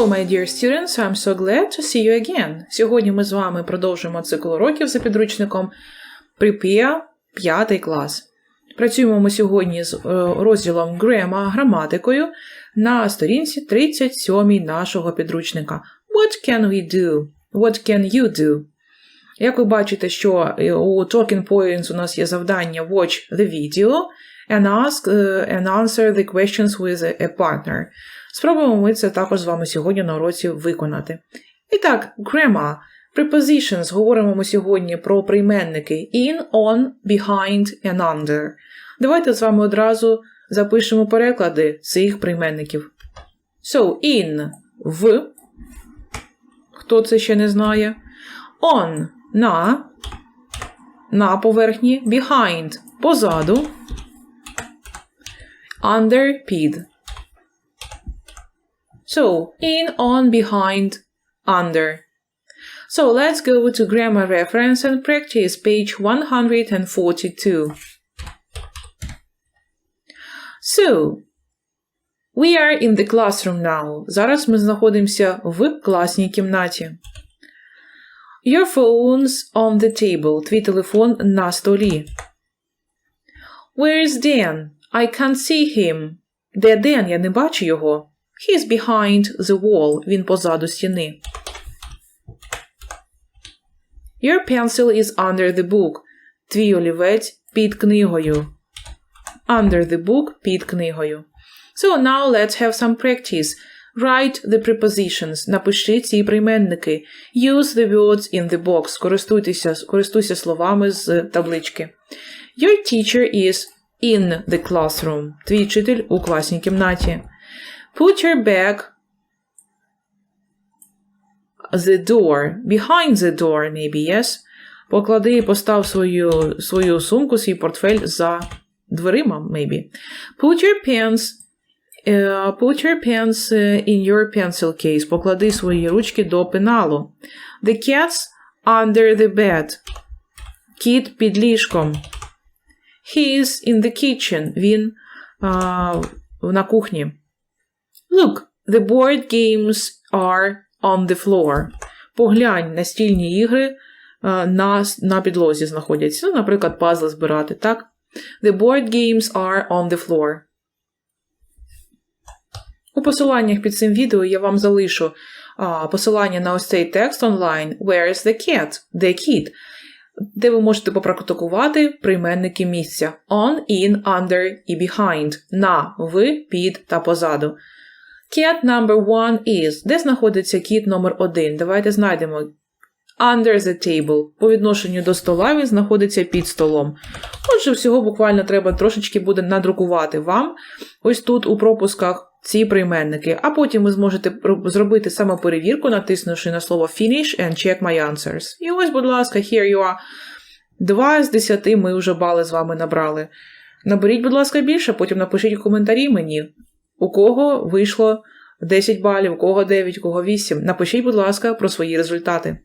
Hello, my dear students, I'm so glad to see you again. Сьогодні ми з вами продовжуємо цикл уроків за підручником Prepare 5 клас. Працюємо ми сьогодні з е, розділом Grammar граматикою на сторінці 37 нашого підручника. What can we do? What can you do? Як ви бачите, що е, у Talking Points у нас є завдання Watch the video and ask е, and answer the questions with a partner. Спробуємо ми це також з вами сьогодні на уроці виконати. І так, grammar. Prepositions говоримо ми сьогодні про прийменники in, on, behind and under. Давайте з вами одразу запишемо переклади цих прийменників. So, in в. Хто це ще не знає? On на. На поверхні. Behind позаду. Under під. So, in, on, behind, under. So let's go to grammar reference and practice page 142. So, we are in the classroom now. Зараз ми знаходимося в класній кімнаті. Your phone's on the table. Твій телефон на столі. Where is Dan? I can't see him. Де Ден? Я не бачу його. He's behind the wall. Він позаду стіни. Your pencil is under the book. Твій олівець під книгою. Under the book під книгою. So now let's have some practice. Write the prepositions. Напиши ці прийменники. Use the words in the box. Користуйтеся, користуйся словами з таблички. Your teacher is in the classroom. Твій вчитель у класній кімнаті. Put your bag the door. Behind the door, maybe, yes. Поклади і постав свою, свою сумку, свій портфель за дверима, maybe. Put your pens uh, Put your pens in your pencil case. Поклади свої ручки до пеналу. The cat's under the bed. Кіт під ліжком. He is in the kitchen. Він uh, на кухні. Look, the board games are on the floor. Поглянь, настільні ігри uh, на, на підлозі знаходяться. Ну, наприклад, пазли збирати, так? The board games are on the floor. У посиланнях під цим відео я вам залишу а, посилання на ось цей текст онлайн Where is the cat? Де кіт? Де ви можете попрактикувати прийменники місця on, in, under і behind, на, в, під та позаду. Cat number one is. Де знаходиться кіт номер один? Давайте знайдемо. Under the table. По відношенню до стола він знаходиться під столом. Отже, всього буквально треба трошечки буде надрукувати вам ось тут у пропусках ці прийменники, а потім ви зможете зробити самоперевірку, натиснувши на слово Finish and check my answers. І ось, будь ласка, here you are. Два з десяти ми вже бали з вами набрали. Наберіть, будь ласка, більше, потім напишіть у коментарі мені, у кого вийшло 10 балів, у кого 9, у кого 8. Напишіть, будь ласка, про свої результати.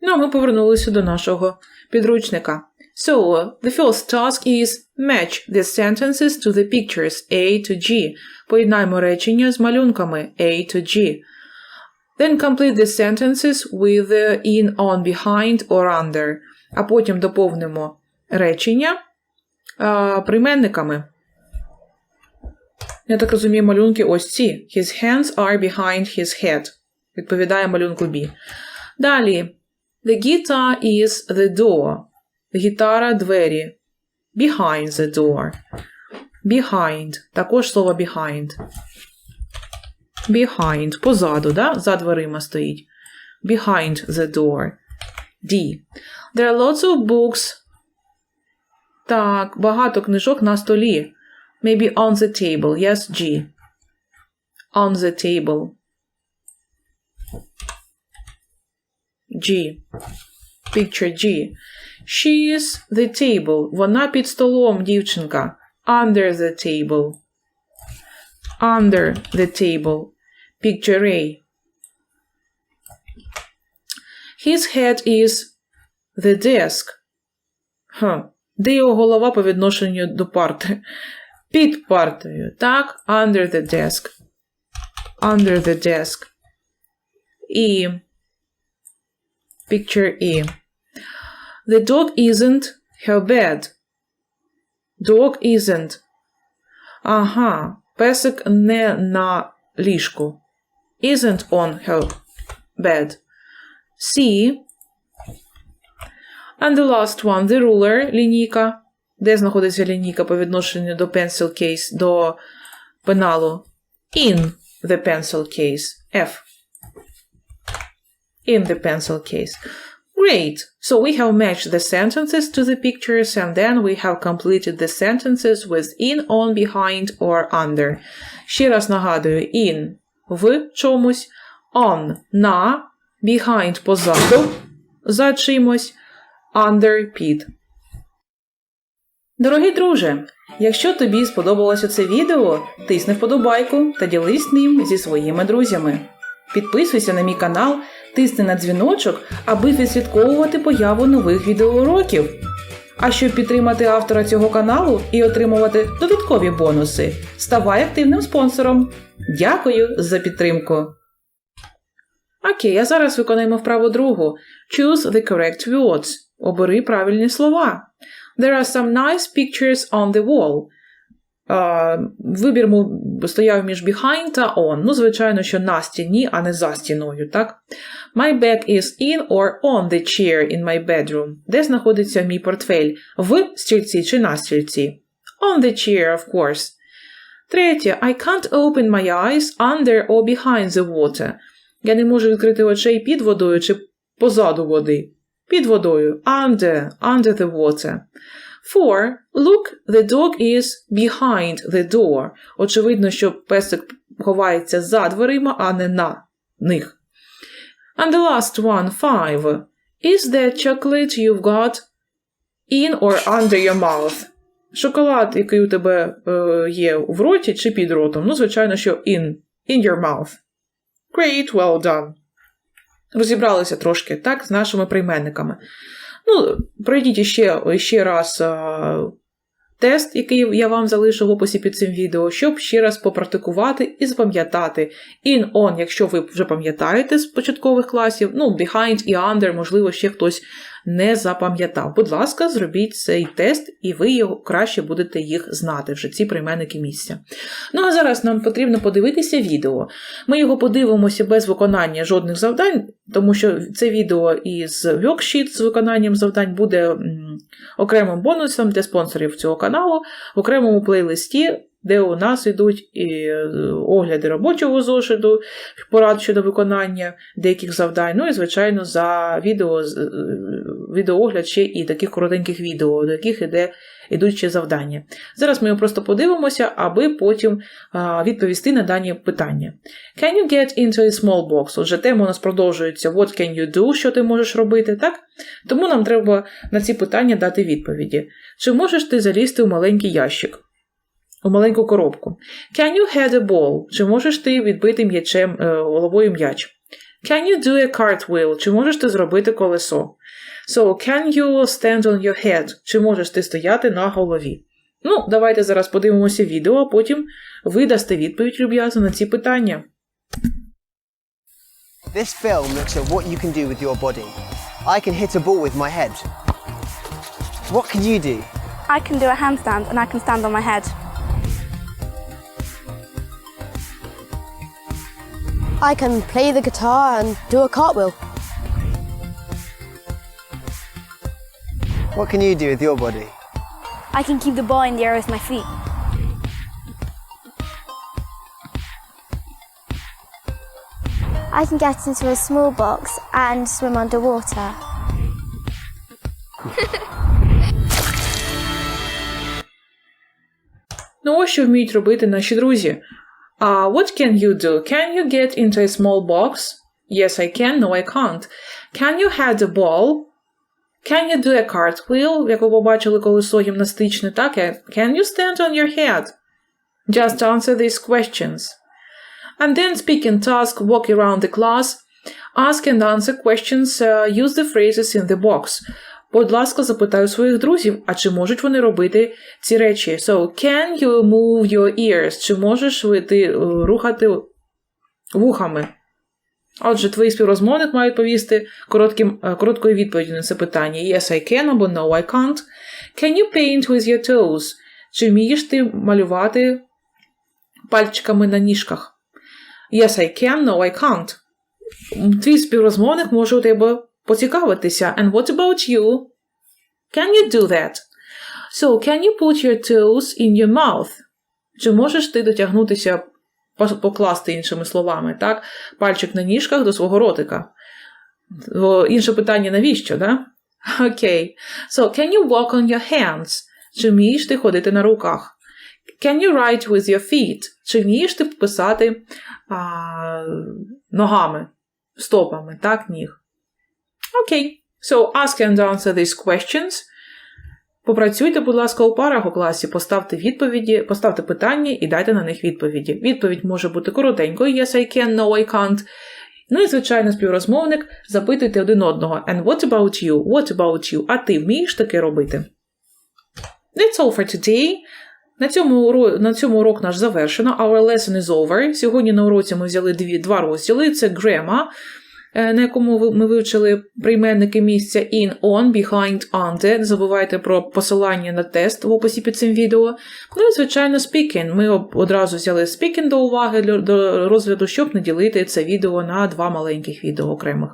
Ну, а ми повернулися до нашого підручника. So, the first task is match the sentences to the pictures A to G. Поєднаймо речення з малюнками A to G. Then complete the sentences with in, on, behind or under. А потім доповнимо речення а, прийменниками. Я так розумію, малюнки ось ці. His hands are behind his head. Відповідає малюнку B. Далі. The guitar is the door. Гітара двері. Behind the door. Behind. Також слово behind. Behind. Позаду, да? За дверима стоїть. Behind the door. D. There are lots of books. Так, багато книжок на столі. Maybe on the table. Yes, G. On the table. G. Picture G. She is the table. Вона під столом, дівчинка. Under the table. Under the table. Picture A. His head is the desk. Huh. Де його голова по відношенню до парти? Під партою. Так, under the desk. under the desk. E. Picture E. The dog isn't her bed. Dog isn't. Ага, песик не на ліжку. Isn't on her bed. C. And the last one, the ruler, лінійка. Де знаходиться лінійка по відношенню до pencil case, до пеналу? In the pencil case. F. In the pencil case. Great. So we have matched the sentences to the pictures and then we have completed the sentences with in, on, behind or under. Ще раз нагадую, in в чомусь, on на, behind позаду, за чимось, under під. Дорогий друже, якщо тобі сподобалося це відео, тисни вподобайку та ділись ним зі своїми друзями. Підписуйся на мій канал, тисни на дзвіночок, аби відслідковувати появу нових відеоуроків. А щоб підтримати автора цього каналу і отримувати додаткові бонуси, ставай активним спонсором. Дякую за підтримку. Окей, а зараз виконаємо вправу другу. Choose the correct words. Обери правильні слова. There are some nice pictures on the wall. А, вибір стояв між behind та on. Ну, звичайно, що на стіні, а не за стіною, так? My bag is in or on the chair in my bedroom. Де знаходиться мій портфель? В стільці чи на стільці? On the chair, of course. Третє. I can't open my eyes under or behind the water. Я не можу відкрити очей під водою чи позаду води. Під водою. Under. Under the water. Four. Look, the dog is behind the door. Очевидно, що песик ховається за дверима, а не на них. And the last one, five. Is that chocolate you've got in or under your mouth? Шоколад, який у тебе е, є в роті чи під ротом? Ну, звичайно, що in. In your mouth. Great, well done. Розібралися трошки, так, з нашими прийменниками. Ну, пройдіть ще, ще раз а, тест, який я вам залишу в описі під цим відео, щоб ще раз попрактикувати і запам'ятати. In, on, якщо ви вже пам'ятаєте з початкових класів, ну, behind і under, можливо, ще хтось не запам'ятав. Будь ласка, зробіть цей тест, і ви його краще будете їх знати, вже ці прийменники місця. Ну, а зараз нам потрібно подивитися відео. Ми його подивимося без виконання жодних завдань, тому що це відео із worksheet з виконанням завдань буде окремим бонусом для спонсорів цього каналу, в окремому плейлисті, де у нас йдуть і е, огляди робочого зошиту, порад щодо виконання деяких завдань. Ну і, звичайно, за відео, е, відеоогляд ще і таких коротеньких відео, до яких іде, ідуть ще завдання. Зараз ми його просто подивимося, аби потім відповісти на дані питання. Can you get into a small box? Отже, тема у нас продовжується What can you do? Що ти можеш робити, так? Тому нам треба на ці питання дати відповіді. Чи можеш ти залізти у маленький ящик? У маленьку коробку. Can you head a ball? Чи можеш ти відбити м'ячем е, головою м'яч? Can you do a cartwheel? Чи можеш ти зробити колесо? So, can you stand on your head? Чи можеш ти стояти на голові? Ну, давайте зараз подивимося відео, а потім ви дасте відповідь люб'язно на ці питання. This film looks at what you can do with your body. I can hit a ball with my head. What can you do? I can do a handstand and I can stand on my head. I can play the guitar and do a cartwheel. What can you do with your body? I can keep the ball in the air with my feet. I can get into a small box and swim underwater. Ну, ось що вміють робити наші друзі. А what can you do? Can you get into a small box? Yes, I can. No, I can't. Can you head a ball? Can you do a cartwheel? Як ви побачили колесо гімнастичне, так? Can you stand on your head? Just answer these questions. And then speak in task, walk around the class, ask and answer questions, uh, use the phrases in the box. Будь ласка, запитаю своїх друзів, а чи можуть вони робити ці речі? So, can you move your ears? Чи можеш ви ти е, рухати вухами. Отже, твої співрозмовник мають повісти коротким, е, короткою відповіддю на це питання. Yes, I can або No, I can't. Can you paint with your toes? Чи вмієш ти малювати пальчиками на ніжках? Yes, I can, no, I can't. Твій співрозмовник може у тебе поцікавитися. And what about you? Can you do that? So, can you put your toes in your mouth? Чи можеш ти дотягнутися, покласти іншими словами, так? Пальчик на ніжках до свого ротика. Інше питання, навіщо, да? Окей. So, can you walk on your hands? Чи вмієш ти ходити на руках? Can you write with your feet? Чи вмієш ти писати а, ногами, стопами, так, ніг? Окей. So, ask and answer these questions. Попрацюйте, будь ласка, у парах у класі, поставте відповіді, поставте питання і дайте на них відповіді. Відповідь може бути коротенькою yes, I can, no, I can't. Ну і, звичайно, співрозмовник, запитуйте один одного. And what about you? What about you? А ти вмієш таке робити? That's all for today. На цьому, уро- на цьому урок наш завершено. Our lesson is over. Сьогодні на уроці ми взяли дві, два розділи. Це grammar, на якому ми вивчили прийменники місця in, on, behind, under. Не забувайте про посилання на тест в описі під цим відео. Ну і, звичайно, speaking. Ми одразу взяли speaking до уваги до розгляду, щоб не ділити це відео на два маленьких відео окремих.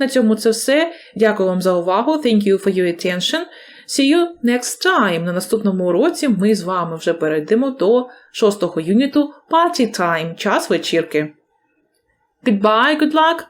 На цьому це все. Дякую вам за увагу. Thank you for your attention. See you next time. На наступному уроці ми з вами вже перейдемо до шостого юніту Party Time. Час вечірки. Goodbye, good luck.